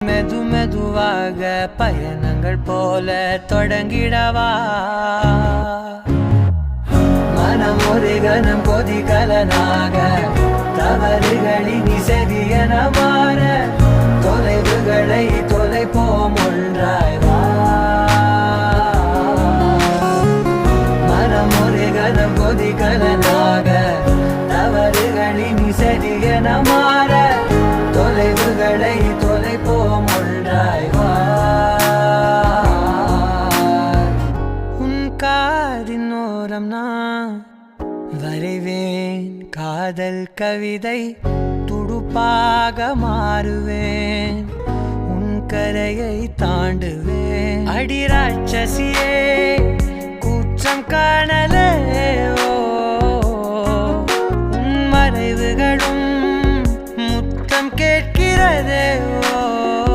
மெது மெதுவாக பயணங்கள் போல தொடங்கிடவா? மனம் ஒரு கணம் கொதிகலனாக தவறுகளின் இசதியன மாற தொலைவுகளை தொலைப்போம் ஒன்றாய் மனம் ஒரு கணம் கொதிகலனாக தவறுகளின் இசதியன மாற காதினோரம் நான் வரைவேன் காதல் கவிதை துடுப்பாக மாறுவேன். உன் கரையை தாண்டுவேன். அடிராட்சசியே குற்றம் காணலே உன் மறைவுகளும் முத்தம் கேட்கிறதே ஓ.